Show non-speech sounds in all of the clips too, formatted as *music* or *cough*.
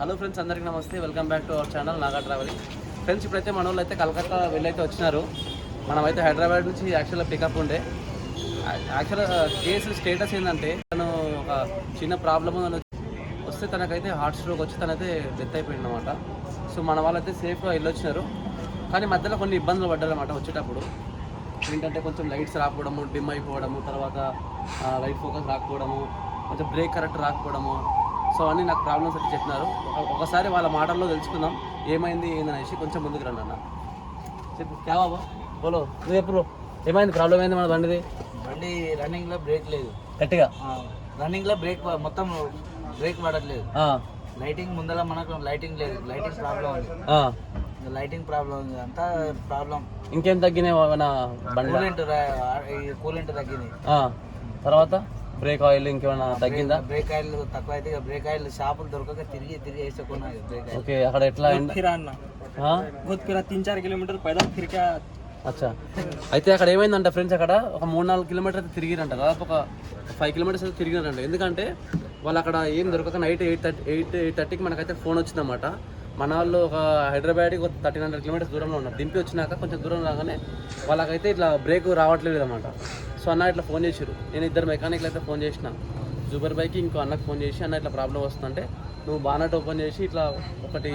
Hello friends అందరికీ నమస్తే. Welcome back to our channel Naga travelling. Friends ఇప్పుడైతే మన వాళ్ళు అయితే కలకత్తా వెళ్ళైతే వచ్చినారు. మనమైతే హైదరాబాద్ నుంచి యాక్చువల్గా పికప్ ఉండే. యాక్చువల్గా కేసు స్టేటస్ ఏంటంటే తను ఒక చిన్న ప్రాబ్లమ్ వస్తే తనకైతే హార్ట్ స్ట్రోక్ వచ్చి తనైతే డెత్ అయిపోయింది అనమాట సో మన వాళ్ళైతే సేఫ్గా వెళ్ళొచ్చినారు కానీ మధ్యలో కొన్ని ఇబ్బందులు పడ్డారనమాట వచ్చేటప్పుడు. ఏంటంటే కొంచెం లైట్స్ రాకపోవడము డిమ్ అయిపోవడము తర్వాత uh, లైట్ ఫోకస్ రాకపోవడము కొంచెం బ్రేక్ కరెక్ట్ రాకపోవడము సో అన్నీ నాకు ప్రాబ్లమ్స్ అయితే చెప్పినారు. ఒక- ఒకసారి వాళ్ళ మాటల్లో తెలుసుకుందాం. ఏమైంది ఏందనేసి కొంచెం ముందుకు రండి అన్న. చెప్పు క్యా బాబా? బోలో నువ్వు ఎప్పుడు ఏమైంది ప్రాబ్లం ఏంది మన బండిది? బండి రన్నింగ్లో బ్రేక్ లేదు. గట్టిగా? రన్నింగ్లో బ్రేక్ మొత్తం బ్రేక్ పడట్లేదు. లైటింగ్ ముందర మనకు లైటింగ్ లేదు. లైటింగ్ ప్రాబ్లం ఉంది. లైటింగ్ ప్రాబ్లం ఉంది. అంతా ప్రాబ్లం ఇంకేం తగ్గినాయి మన బండి కూలెంట్ కూలెంట్ తగ్గింది. తర్వాత? బ్రేక్ ఆయిల్ ఇంకేమైనా తగ్గిందా? బ్రేక్ ఆయిల్ తక్కువ అయితే ఇక బ్రేక్ ఆయిల్ షాపులు దొరకక తిరిగి తిరిగి వేసుకున్నా ఓకే అక్కడ ఎట్లా ఫిరా తిన్ చార్ కిలోమీటర్ పైదల్ ఫిరికా అచ్చా. అయితే అక్కడ ఏమైందంట ఫ్రెండ్స్ అక్కడ? ఒక మూడు నాలుగు కిలోమీటర్ అయితే తిరిగిరంట. దాదాపు ఒక ఫైవ్ కిలోమీటర్స్ అయితే తిరిగినారంట ఎందుకంటే వాళ్ళు అక్కడ ఏం దొరకక నైట్ ఎయిట్ థర్టీ ఎయిట్ ఎయిట్ థర్టీకి మనకైతే ఫోన్ వచ్చిందన్నమాట. మన వాళ్ళు ఒక హైదరాబాద్కి ఒక థర్టీన్ హండ్రెడ్ కిలోమీటర్స్ దూరంలో ఉన్నారు. దింపి వచ్చినాక కొంచెం దూరం రాగానే వాళ్ళకైతే ఇట్లా బ్రేక్ రావట్లేదు అనమాట సో అన్న ఇట్లా ఫోన్ చేశారు నేను ఇద్దరు మెకానిక్లు అయితే ఫోన్ చేసిన. జూబర్ బైక్కి ఇంకో అన్నకు ఫోన్ చేసి అన్న ఇట్లా ప్రాబ్లం వస్తుందంటే నువ్వు బానట్ ఓపెన్ చేసి ఇట్లా ఒకటి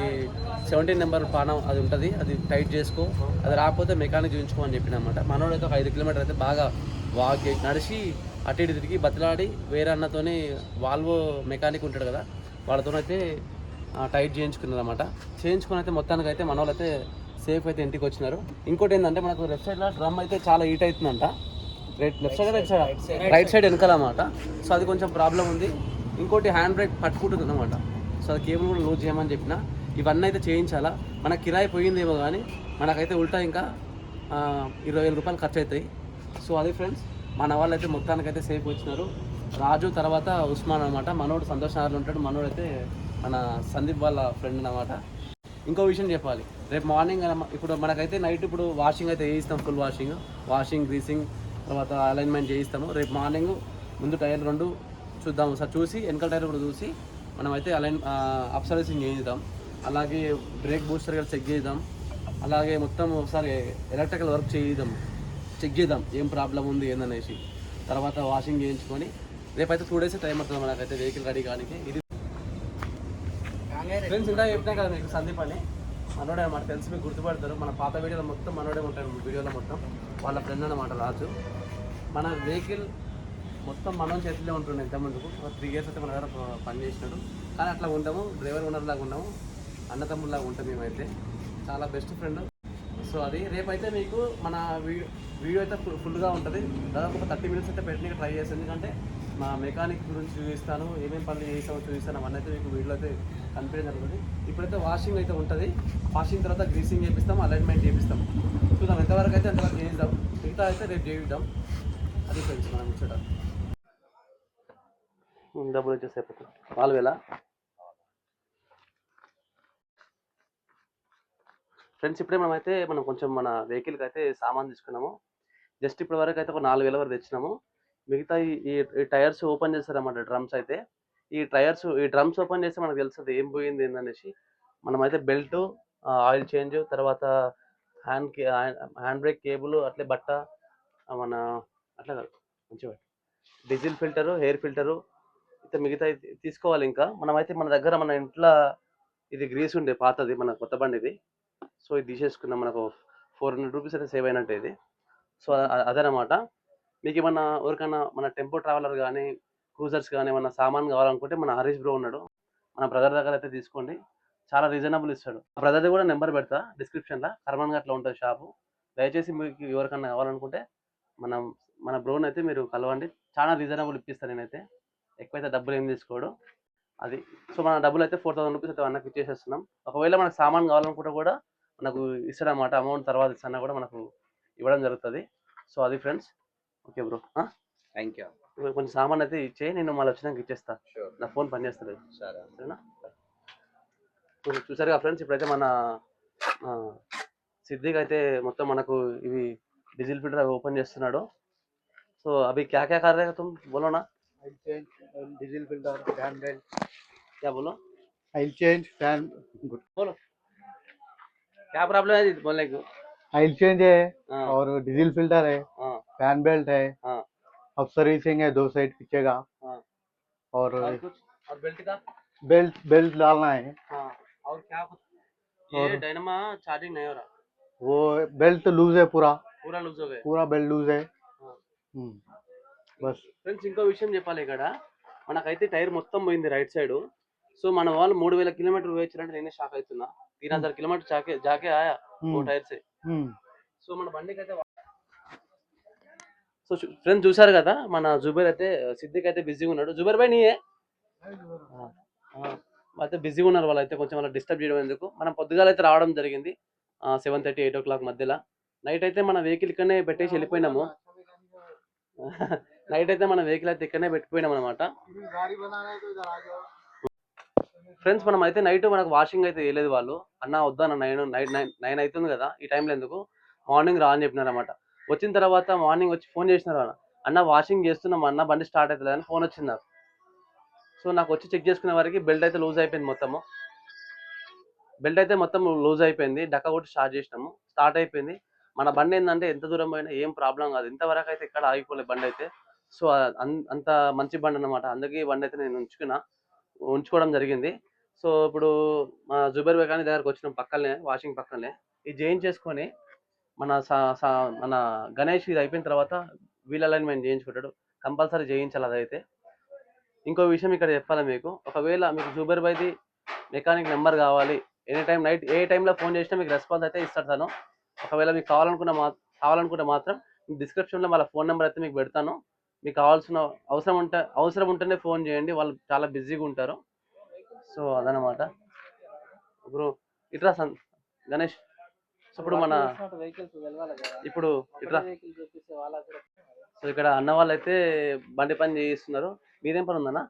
సెవెంటీన్ నెంబర్ పానం అది ఉంటుంది అది టైట్ చేసుకో. అది రాకపోతే మెకానిక్ చూపించుకో అని చెప్పిన అనమాట మనోడు అయితే ఒక ఐదు కిలోమీటర్ అయితే బాగా వాక్ నడిచి అటు ఇటు తిరిగి బతిలాడి వేరే అన్నతోని వాల్వో మెకానిక్ ఉంటాడు కదా వాళ్ళతోనైతే టైట్ చేయించుకున్నారు అనమాట చేయించుకుని అయితే మొత్తానికి అయితే మన అయితే సేఫ్ అయితే ఇంటికి వచ్చినారు. ఇంకోటి ఏంటంటే మనకు లెఫ్ట్ సైడ్లో డ్రమ్ అయితే చాలా హీట్ అవుతుందంట right left side right side right side వెనకాల అనమాట సో అది కొంచెం ప్రాబ్లం ఉంది. ఇంకోటి హ్యాండ్ బ్రేక్ పట్టుకుంటుంది అనమాట సో అది కేబుల్ కూడా లూజ్ చేయమని చెప్పిన. ఇవన్నీ అయితే చేయించాలా? మన కిరాయి పోయిందేమో కానీ మనకైతే ఉల్టా ఇంకా ఇరవై వేల రూపాయలు ఖర్చు అవుతాయి సో అది ఫ్రెండ్స్ మన వాళ్ళు అయితే మొత్తానికైతే సేఫ్ వచ్చినారు. రాజు తర్వాత ఉస్మాన్ అనమాట మనోడు సంతోష్ నగర్లో ఉంటాడు. మనోడు అయితే మన సందీప్ వాళ్ళ ఫ్రెండ్ అనమాట ఇంకో విషయం చెప్పాలి. రేపు మార్నింగ్ ఇప్పుడు మనకైతే నైట్ ఇప్పుడు వాషింగ్ అయితే చేయిస్తాం ఫుల్ వాషింగ్ వాషింగ్ గ్రీసింగ్ తర్వాత అలైన్మెంట్ చేయిస్తాము. రేపు మార్నింగ్ ముందు టైర్ రెండు చూద్దాం. ఒకసారి చూసి వెనకాల టైర్ కూడా చూసి మనం అయితే అలైన్ అప్ సర్వీసింగ్ చేయిద్దాం. అలాగే బ్రేక్ బూస్టర్ కూడా చెక్ చేద్దాం అలాగే మొత్తం ఒకసారి ఎలక్ట్రికల్ వర్క్ చేయిద్దాం. చెక్ చేద్దాం ఏం ప్రాబ్లం ఉంది ఏందనేసి. తర్వాత వాషింగ్ చేయించుకొని రేపైతే టూ డేస్ టైం అవుతుంది మనకైతే వెహికల్ రెడీ కానీ ఇది ఫ్రెండ్స్ ఇందా చెప్పినా కదా మీకు సందీప్ అని? మనోడే అనమాట తెలిసి మీకు గుర్తుపడతారు. మన పాత వీడియోలో మొత్తం మనోడే ఉంటాడు వీడియోలో మొత్తం. వాళ్ళ ఫ్రెండ్ అనమాట రాజు. మన వెహికల్ మొత్తం మనం చేతిలో ఉంటుండే ఇంతమందుకు త్రీ ఇయర్స్ అయితే మన దగ్గర ప- పని చేసినాడు కానీ అట్లా ఉంటాము డ్రైవర్ ఓనర్ లాగా ఉంటాము అన్నతమ్ముల్లాగా ఉంటాం మేమైతే. చాలా బెస్ట్ ఫ్రెండ్ సో అది రేపైతే మీకు మన వీడియో వీడియో అయితే ఫుల్ ఫుల్గా ఉంటుంది. దాదాపు ఒక థర్టీ మినిట్స్ అయితే పెట్టడానికి ట్రై చేస్తాను ఎందుకంటే మా మెకానిక్ గురించి చూపిస్తాను ఏమేమి పనులు చేసామో చూపిస్తాను అవన్నీ అయితే మీకు వీడియో అయితే కనిపించడం జరుగుతుంది. ఇప్పుడైతే వాషింగ్ అయితే ఉంటుంది. వాషింగ్ తర్వాత గ్రీసింగ్ చేపిస్తాం అలైన్మెంట్ చేపిస్తాం. చూద్దాం ఎంతవరకు అయితే అంతవరకు చేయిద్దాం మిగతా అయితే రేపు చేయిద్దాం అది ఫ్రెండ్స్ మనం ముచ్చట డబ్బులు వచ్చేసి అయిపోతుంది నాలుగు వేల? ఫ్రెండ్స్ ఇప్పుడే మనం మనం కొంచెం మన వెహికల్కి అయితే సామాన్ తీసుకున్నాము. జస్ట్ ఇప్పటి వరకు అయితే ఒక నాలుగు వేల వరకు తెచ్చినాము. మిగతా ఈ ఈ టైర్స్ ఓపెన్ చేస్తారన్నమాట డ్రమ్స్ అయితే. ఈ టైర్స్ ఈ డ్రమ్స్ ఓపెన్ చేస్తే మనకు తెలుస్తుంది ఏం పోయింది ఏందనేసి. మనమైతే బెల్ట్ ఆయిల్ చేంజ్ తర్వాత హ్యాండ్ హ్యాండ్ బ్రేక్ కేబుల్ అట్లే బట్ట మన అట్లా కాదు మంచిగా డీజిల్ ఫిల్టరు హెయిర్ ఫిల్టరు అయితే మిగతా తీసుకోవాలి ఇంకా. మనమైతే మన దగ్గర మన ఇంట్లో ఇది గ్రీస్ ఉండే పాతది మన కొత్త బండి ఇది సో ఇది తీసేసుకున్నాం. మనకు ఫోర్ హండ్రెడ్ రూపీస్ అయితే సేవ్ అయినట్టు ఇది. సో అదనమాట. మీకు ఏమన్నా ఎవరికైనా మన టెంపో ట్రావెలర్ కానీ క్రూజర్స్ కానీ ఏమన్నా సామాన్ కావాలనుకుంటే మన హరీష్ బ్రో ఉన్నాడు. మన బ్రదర్ దగ్గర అయితే తీసుకోండి. చాలా రీజనబుల్ ఇస్తాడు. ఆ బ్రదర్ది కూడా నెంబర్ పెడతా డిస్క్రిప్షన్లో. కర్మన్ అట్లా ఉంటుంది షాపు. దయచేసి మీకు ఎవరికన్నా కావాలనుకుంటే మనం మన బ్రోన్ అయితే మీరు కలవండి. చాలా రీజనబుల్ ఇప్పిస్తాను నేనైతే. ఎక్కువైతే డబ్బులు ఏం తీసుకోడు. అది సో మన డబ్బులు అయితే ఫోర్ థౌసండ్ రూపీస్ అయితే అన్నకి ఇచ్చేసేస్తున్నాం. ఒకవేళ మనకు సామాన్ కావాలనుకుంటే కూడా మనకు ఇస్తాడన్నమాట. అమౌంట్ తర్వాత ఇస్తానా కూడా మనకు ఇవ్వడం జరుగుతుంది. సో అది friends okay bro thank you కొంచెం సామాన్ అయితే ఇచ్చేయి నేను మళ్ళీ వచ్చినాక ఇచ్చేస్తా షూర్ నా ఫోన్ పనిచేస్తుంది సరే సరేనా ఇప్పుడు చూసారుగా ఫ్రెండ్స్ ఇప్పుడైతే మన ఆ, సిద్దిక్ అయితే మొత్తం మనకు ఇవి డీజిల్ ఫిల్టర్ అవి ఓపెన్ చేస్తున్నాడు సో అవి క్యా క్యా కర్ రే తుమ్ బోలో నా डीजल फिल्टर फैन बेल्ट क्या बोलो ऑयल चेंज फैन बोलो क्या प्रॉब्लम है जी बोलने को ऑयल चेंज है हाँ और डीजल फिल्टर है हाँ फैन बेल्ट है हाँ अब सर्विसिंग है दो साइड पीछे का हाँ और और कुछ और बेल्ट का बेल्ट बेल्ट डालना है हाँ और क्या कुछ ये और- डायनामा चार्जिंग नहीं हो रहा वो बेल्ट लूज है पूरा पूरा లూజ్ हो गया पूरा बेल्ट लूज है हाँ। हम्म, बस ఫ్రెండ్స్ ఇంకో విషయం చెప్పాలి ఇక్కడ మనకైతే టైర్ మొత్తం పోయింది రైట్ సైడ్ సో మన వాళ్ళు మూడు వేల కిలోమీటర్ వేయించారంటే నేనే షాక్ అవుతున్నా తీన్ హజార్ కిలోమీటర్ జాకే జాకే ఆయా ఓ हम्म, టైర్ సే हम्म, సో మన బండికి అయితే సో ఫ్రెండ్స్ చూసారు కదా మన జుబేర్ అయితే సిద్దిక్ అయితే బిజీగా ఉన్నాడు. జుబేర్ భాయ్ నీయే? అయితే బిజీగా ఉన్నారు వాళ్ళు అయితే కొంచెం అలా డిస్టర్బ్ చేయడం ఎందుకు? మనం పొద్దుగాల అయితే రావడం జరిగింది seven thirty eight o'clock మధ్యలో. నైట్ అయితే మన వెహికల్ ఇక్కడనే పెట్టేసి వెళ్ళిపోయినాము. *laughs* నైట్ అయితే మన వెహికల్ అయితే ఇక్కడనే పెట్టిపోయినాం అనమాట ఫ్రెండ్స్ మనం అయితే నైట్ మనకు వాషింగ్ అయితే వేయలేదు వాళ్ళు. అన్న వద్దన్న నైన్ నైట్ నైన్ నైన్ అవుతుంది కదా ఈ టైంలో ఎందుకు? మార్నింగ్ రా అని చెప్పినారు అనమాట వచ్చిన తర్వాత మార్నింగ్ వచ్చి ఫోన్ చేసినారు అన్న. అన్న వాషింగ్ చేస్తున్నాం అన్న బండి స్టార్ట్ అవుతుంది అని ఫోన్ వచ్చింది నాకు. సో నాకు వచ్చి చెక్ చేసుకునే వారికి బెల్ట్ అయితే లూజ్ అయిపోయింది మొత్తము. బెల్ట్ అయితే మొత్తం లూజ్ అయిపోయింది. డక్క కొట్టి స్టార్ట్ చేసినాము. స్టార్ట్ అయిపోయింది. మన బండి ఏంటంటే ఎంత దూరం పోయినా ఏం ప్రాబ్లం కాదు. ఇంతవరకు అయితే ఇక్కడ ఆగిపోలేదు బండి అయితే. సో అంత మంచి బండి అన్నమాట. అందుకే ఈ బండి అయితే నేను ఉంచుకున్నా. ఉంచుకోవడం జరిగింది. సో ఇప్పుడు మా జుబేర్ బెకానీ దగ్గరకు వచ్చిన పక్కనే వాషింగ్ పక్కనే. ఇది చేయించేసుకొని మన సా- సా- మన గణేష్ ఇది అయిపోయిన తర్వాత వీల్ అలైన్మెంట్ చేయించుకుంటాడు. కంపల్సరీ చేయించాలి అదైతే. ఇంకో విషయం ఇక్కడ చెప్పాలి మీకు. ఒకవేళ మీకు జూబర్ బైది మెకానిక్ నెంబర్ కావాలి ఎనీ టైం నైట్ ఏ టైంలో ఫోన్ చేసినా మీకు రెస్పాన్స్ అయితే ఇస్తాడు తను. ఒకవేళ మీకు కావాలనుకున్న మా కావాలనుకుంటే మాత్రం డిస్క్రిప్షన్లో వాళ్ళ ఫోన్ నెంబర్ అయితే మీకు పెడతాను. మీకు కావాల్సిన అవసరం ఉంటే అవసరం ఉంటేనే ఫోన్ చేయండి. వాళ్ళు చాలా బిజీగా ఉంటారు. సో అదనమాట ఇప్పుడు ఇట్రా సన్ గణేష్ ఇప్పుడు మన ఇప్పుడు కూడా సో ఇక్కడ అన్న వాళ్ళు అయితే బండి పని చేయిస్తున్నారు. మీదేం పని ఉందన్నా?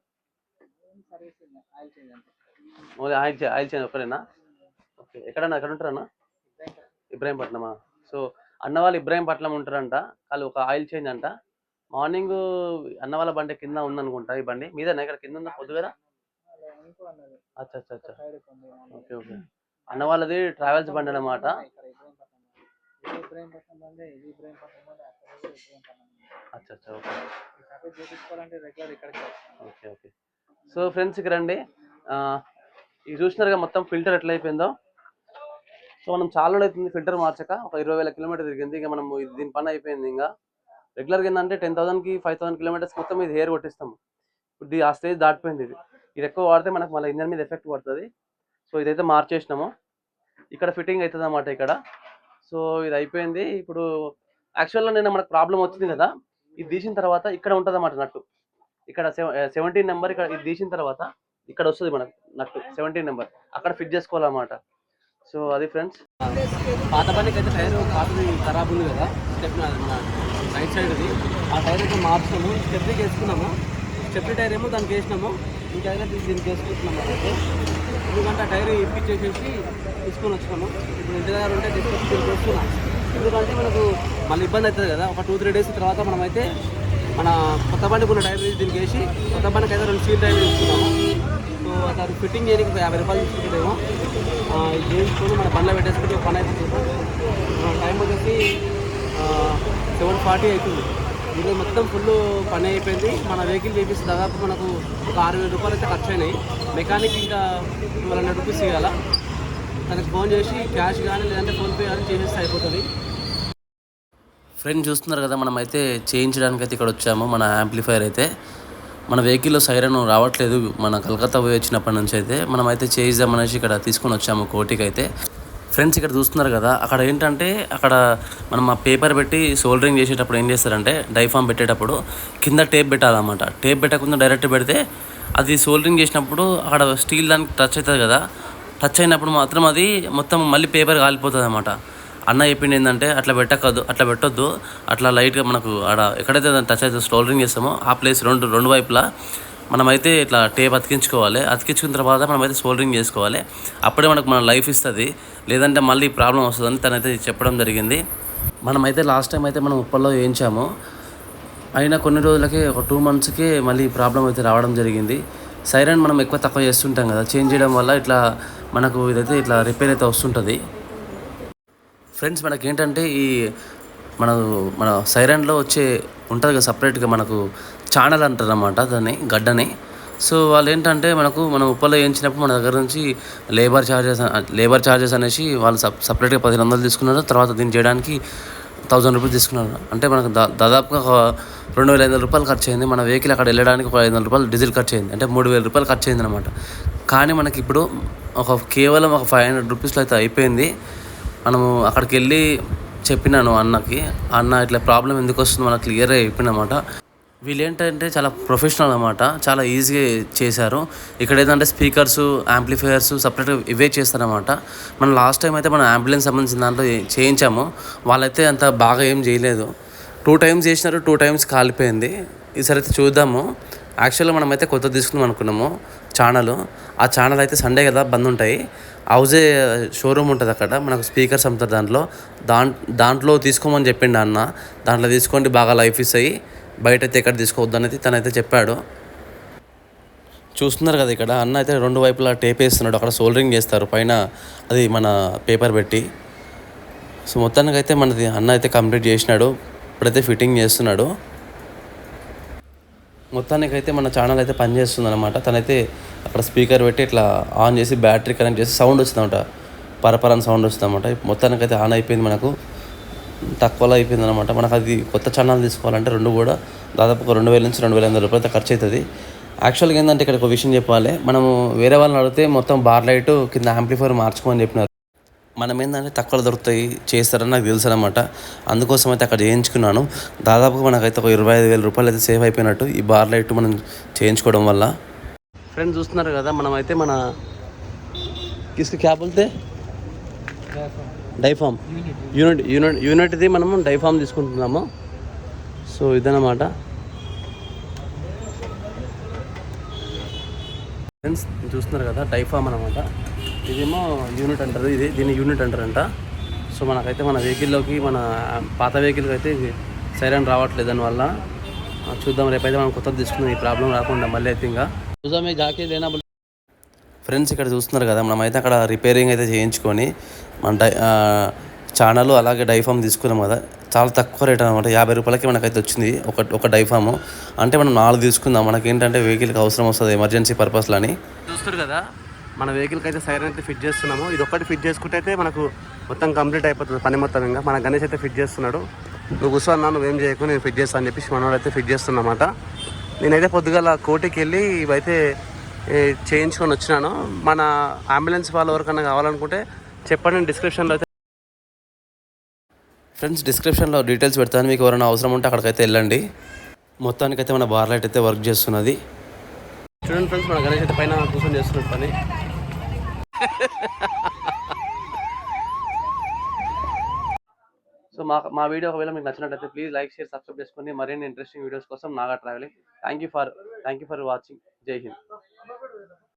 ఆయిల్ చేంజ్ ఆయిల్ చేంజ్ ఒక్కరేనా ఓకే ఎక్కడన్నా ఎక్కడ ఉంటారన్నా ఇబ్రాహీంపట్నమా? సో అన్న వాళ్ళు ఇబ్రాహీంపట్నం ఉంటారంట వాళ్ళు ఒక ఆయిల్ చేంజ్ అంట. మార్నింగ్ అన్న వాళ్ళ బండి కింద ఉందనుకుంటా ఈ బండి. మీదేనా? ఇక్కడ కింద ఉందా? పొద్దు కదా ఇంకో అన్నది. అచ్చా అచ్చా అచ్చా. Okay okay. అన్న వాళ్ళది ట్రావెల్స్ బండి అనమాట ఓకే. ఓకే సో ఫ్రెండ్స్ ఇక్కడ రండి ఆ, ఇది చూసినారుగా మొత్తం ఫిల్టర్ ఎట్లా అయిపోయిందో సో మనం చాలా అవుతుంది ఫిల్టర్ మార్చక ఒక ఇరవై వేల కిలోమీటర్ తిరిగింది. ఇంకా మనం దీని పని అయిపోయింది ఇంకా. రెగ్యులర్గా ఏంటంటే టెన్ థౌసండ్కి ఫైవ్ థౌసండ్ కిలోమీటర్స్ మొత్తం ఇది హెయిర్ కొట్టిస్తాము. ఇప్పుడు ఆ స్టేజ్ దాటిపోయింది ఇది. ఇది ఎక్కువ వాడితే మనకు మళ్ళీ ఇంజన్ మీద ఎఫెక్ట్ పడుతుంది సో ఇదైతే మార్చేసినాము. ఇక్కడ ఫిట్టింగ్ అవుతుంది అన్నమాట ఇక్కడ. సో ఇది అయిపోయింది. ఇప్పుడు యాక్చువల్గా నేను మనకు ప్రాబ్లం వచ్చింది కదా ఇది తీసిన తర్వాత ఇక్కడ ఉంటుంది అన్నమాట నట్టు. ఇక్కడ సెవెంటీన్ నెంబర్ ఇక్కడ ఇది తీసిన తర్వాత ఇక్కడ వస్తుంది మనకు నట్టు సెవెంటీన్ నెంబర్. అక్కడ ఫిట్ చేసుకోవాలన్నమాట. సో అది ఫ్రెండ్స్. పాత బండికి అయితే టైర్ పాతది ఖరాబ్ ఉంది కదా స్టెప్ రైట్ సైడ్ది. ఆ టైర్ అయితే మార్చుకున్నాము స్టెప్కి వేసుకున్నాము స్టెప్ టైర్ ఏమో దానికి వేసినాము. ఇంకా అయితే దీన్ని వేసుకుంటున్నాము అయితే ఎందుకంటే ఆ టైర్ ఇప్పించేసేసి తీసుకొని వచ్చుకున్నాం ఇప్పుడు ఇంటి దగ్గర ఉంటే తీసుకొచ్చి దీనికి వస్తున్నాం. ఎందుకంటే మనకు మళ్ళీ ఇబ్బంది అవుతుంది కదా. ఒక టూ త్రీ డేస్ తర్వాత మనం అయితే మన కొత్త బండికి ఉన్న టైర్ దీనికి వేసి కొత్త బండికి అయితే రెండు సీల్ టైర్ తీసుకున్నాము సో దాన్ని ఫిట్టింగ్ చేయడానికి యాభై రూపాయలు తీసుకుంటేమో ఆ, చేయించుకొని మన బండ్లో పెట్టేసుకుంటే పని అయితే టైం వచ్చేసి సెవెన్ ఫార్టీ అవుతుంది. ఇది మొత్తం ఫుల్ పని అయిపోయింది. మన వెహికల్ చేపిస్తే దాదాపు మనకు ఒక ఆరు వేల రూపాయలు అయితే ఖర్చు అయినాయి మెకానిక్ ఇంకా ట్వెల్వ్ హండ్రెడ్ రూపీస్ ఇవ్వాల? తనకు ఫోన్ చేసి క్యాష్ కానీ లేదంటే ఫోన్పే కానీ చేసేస్తే అయిపోతుంది. ఫ్రెండ్ చూస్తున్నారు కదా మనం అయితే చేయించడానికి అయితే ఇక్కడ వచ్చాము మన యాంప్లిఫైర్ అయితే. మన వెహికల్లో సైరన్ రావట్లేదు మన కలకత్తా పోయి వచ్చినప్పటి నుంచి అయితే మనం అయితే చేయిద్దామనేసి ఇక్కడ తీసుకొని వచ్చాము కోటికి అయితే ఫ్రెండ్స్ ఇక్కడ చూస్తున్నారు కదా అక్కడ ఏంటంటే అక్కడ మనం ఆ పేపర్ పెట్టి సోల్డరింగ్ చేసేటప్పుడు ఏం చేస్తారంటే డైఫామ్ పెట్టేటప్పుడు కింద టేప్ పెట్టాలన్నమాట. టేప్ పెట్టకుండా డైరెక్ట్ పెడితే అది సోల్డరింగ్ చేసినప్పుడు అక్కడ స్టీల్ దానికి టచ్ అవుతుంది కదా టచ్ అయినప్పుడు మాత్రం అది మొత్తం మళ్ళీ పేపర్ కాలిపోతుంది అనమాట అన్న చెప్పింది ఏంటంటే అట్లా పెట్టకద్దు అట్లా పెట్టొద్దు అట్లా లైట్గా మనకు ఆడ ఎక్కడైతే టచ్ అయితే సోల్డరింగ్ చేస్తామో ఆ ప్లేస్ రెండు రెండు వైపులా మనమైతే ఇట్లా టేప్ అతికించుకోవాలి. అతికించుకున్న తర్వాత మనమైతే సోల్డరింగ్ చేసుకోవాలి. అప్పుడే మనకు మన లైఫ్ ఇస్తుంది. లేదంటే మళ్ళీ ప్రాబ్లం వస్తుందని తనైతే చెప్పడం జరిగింది. మనమైతే లాస్ట్ టైం అయితే మనం ఉప్పల్లో వేయించాము. అయినా కొన్ని రోజులకే ఒక టూ మంత్స్కే మళ్ళీ ప్రాబ్లం అయితే రావడం జరిగింది. సైరన్ మనం ఎక్కువ తక్కువ చేస్తుంటాం కదా. చేంజ్ చేయడం వల్ల ఇట్లా మనకు ఇదైతే ఇట్లా రిపేర్ అయితే వస్తుంటుంది. ఫ్రెండ్స్ మనకి ఏంటంటే ఈ మన మన సైరన్లో వచ్చే ఉంటుంది కదా సపరేట్గా మనకు ఛానల్ అంటారు అన్నమాట దాన్ని గడ్డని. సో వాళ్ళు ఏంటంటే మనకు మనం ఉప్పలో వేయించినప్పుడు మన దగ్గర నుంచి లేబర్ ఛార్జెస్ లేబర్ ఛార్జెస్ అనేసి వాళ్ళు సప్ సపరేట్గా పదిహేను వందలు తీసుకున్నారు. తర్వాత దీన్ని చేయడానికి థౌజండ్ రూపీస్ తీసుకున్నారు. అంటే మనకు దా దాదాపుగా ఒక రెండు వేల ఐదు వందల రూపాయలు ఖర్చు అయింది. మన వెహికల్ అక్కడ వెళ్ళడానికి ఒక ఐదు వందల రూపాయలు డీజిల్ ఖర్చు అయింది. అంటే మూడు వేల రూపాయలు ఖర్చు అయింది అనమాట కానీ మనకి ఇప్పుడు ఒక కేవలం ఒక ఫైవ్ హండ్రెడ్ రూపీస్లో అయితే అయిపోయింది. మనము అక్కడికి వెళ్ళి చెప్పినాను అన్నకి అన్న ఇట్లా ప్రాబ్లం ఎందుకు వస్తుంది? మనకు క్లియర్గా చెప్పినమాట. వీళ్ళు ఏంటంటే చాలా ప్రొఫెషనల్ అనమాట చాలా ఈజీగా చేశారు. ఇక్కడ ఏంటంటే స్పీకర్స్ యాంప్లిఫైయర్స్ సపరేట్గా ఇవే చేస్తారనమాట మనం లాస్ట్ టైం అయితే మనం అంబులెన్స్ సంబంధించిన దాంట్లో చేయించాము. వాళ్ళైతే అంత బాగా ఏం చేయలేదు. టూ టైమ్స్ చేసినారు టూ టైమ్స్ కాలిపోయింది. ఈసారి అయితే చూద్దాము. యాక్చువల్గా మనమైతే కొత్త తీసుకుందాం అనుకున్నాము ఛానల్ ఆ ఛానల్ అయితే సండే కదా బంద్ ఉంటాయి. హౌజే షోరూమ్ ఉంటుంది అక్కడ. మనకు స్పీకర్స్ అమ్ముతారు దాంట్లో. దాంట్ దాంట్లో తీసుకోమని చెప్పిండు అన్న. దాంట్లో తీసుకోండి బాగా లైఫ్ ఇస్తాయి బయట అయితే ఎక్కడ తీసుకోవద్దు అనేది తనైతే చెప్పాడు. చూస్తున్నారు కదా ఇక్కడ అన్న అయితే రెండు వైపులా టేప్ వేస్తున్నాడు అక్కడ సోల్డరింగ్ చేస్తారు పైన అది మన పేపర్ పెట్టి. సో మొత్తానికి అయితే మనది అన్న అయితే కంప్లీట్ చేసినాడు ఇప్పుడైతే ఫిట్టింగ్ చేస్తున్నాడు. మొత్తానికి అయితే మన ఛానల్ అయితే పనిచేస్తుంది అనమాట తనైతే అక్కడ స్పీకర్ పెట్టి ఇట్లా ఆన్ చేసి బ్యాటరీ కనెక్ట్ చేసి సౌండ్ వచ్చిందన్నమాట పరపరాని సౌండ్ వస్తుందన్నమాట మొత్తానికి అయితే ఆన్ అయిపోయింది మనకు. తక్కువలో అయిపోయింది అనమాట మనకు అది కొత్త ఛానల్ తీసుకోవాలంటే రెండు కూడా దాదాపు ఒక రెండు వేల నుంచి రెండు వేల ఎనిమిది రూపాయలు ఖర్చు అవుతుంది యాక్చువల్గా ఏంటంటే ఇక్కడ ఒక విషయం చెప్పాలి. మనము వేరే వాళ్ళని అడిగితే మొత్తం బార్ లైట్ కింద యాంప్లిఫైర్ మార్చుకోమని చెప్పినారు. మనం ఏంటంటే తక్కువ దొరుకుతాయి చేస్తారని నాకు తెలుసు అనమాట అందుకోసం అయితే అక్కడ చేయించుకున్నాను. దాదాపుగా మనకైతే ఒక ఇరవై ఐదు వేల రూపాయలు అయితే సేవ్ అయిపోయినట్టు ఈ బార్ లైట్ మనం చేయించుకోవడం వల్ల. ఫ్రెండ్స్ చూస్తున్నారు కదా మనం అయితే మన కిస్కి క్యాబ్ వెళ్తే? డైఫామ్. యూనిట్ యూనిట్ యూనిట్ది మనము డైఫామ్ తీసుకుంటున్నాము. సో ఇదన్నమాట. ఫ్రెండ్స్ చూస్తున్నారు కదా డైఫామ్ అనమాట ఇదేమో యూనిట్ అంటారు ఇది దీన్ని యూనిట్ అంటారంట. సో మనకైతే మన వెహికల్లోకి మన పాత వెహికల్కి అయితే సైరన్ రావట్లేదు దానివల్ల. చూద్దాం రేపైతే మనం కొత్తది తీసుకుందాం ఈ ప్రాబ్లం రాకుండా మళ్ళీ అయితే ఇంకా. చూద్దాం జాకే లేనా ఫ్రెండ్స్ ఇక్కడ చూస్తున్నారు కదా మనమైతే అక్కడ రిపేరింగ్ అయితే చేయించుకొని మన డై ఛానల్ అలాగే డైఫామ్ తీసుకున్నాం కదా. చాలా తక్కువ రేట్ అనమాట యాభై రూపాయలకి మనకైతే వచ్చింది ఒక ఒక డైఫాము అంటే మనం నాలుగు తీసుకుందాం. మనకి ఏంటంటే వెహికల్కి అవసరం వస్తుంది ఎమర్జెన్సీ పర్పస్లో అని. చూస్తారు కదా మన వెహికల్కి అయితే సైరన్ అయితే ఫిట్ చేస్తున్నాము. ఇది ఒక్కటి ఫిట్ చేసుకుంటే అయితే మనకు మొత్తం కంప్లీట్ అయిపోతుంది పని మొత్తం ఇంకా. మన గణేష్ అయితే ఫిట్ చేస్తున్నాడు. నువ్వు కూర్చో అన్నా నువ్వేం చేయకు నేను ఫిట్ చేస్తాను అని చెప్పేసి మనోడు అయితే ఫిట్ చేస్తున్నమాట నేనైతే పొద్దుగాల కోటికి వెళ్ళి ఇవైతే చేయించుకొని వచ్చినాను. మన అంబులెన్స్ వాళ్ళ ఎవరికన్నా కావాలనుకుంటే చెప్పండి డిస్క్రిప్షన్లో అయితే ఫ్రెండ్స్ డిస్క్రిప్షన్లో డీటెయిల్స్ పెడతాను. మీకు ఎవరైనా అవసరం ఉంటే అక్కడికైతే వెళ్ళండి. మొత్తానికైతే మన బార్ లైట్ అయితే వర్క్ చేస్తున్నది. చూడండి ఫ్రెండ్స్ మన గణేష్ అయితే పైన కూర్చొని చేస్తున్న పని. సో మా మా వీడియో ఒకవేళ మీకు నచ్చినట్లయితే ప్లీజ్ లైక్ షేర్ సబ్స్క్రైబ్ చేసుకొని మరిన్ని ఇంట్రెస్టింగ్ వీడియోస్ కోసం Naga travelling thank you for thank you for watching జై హింద్ É uma verdade.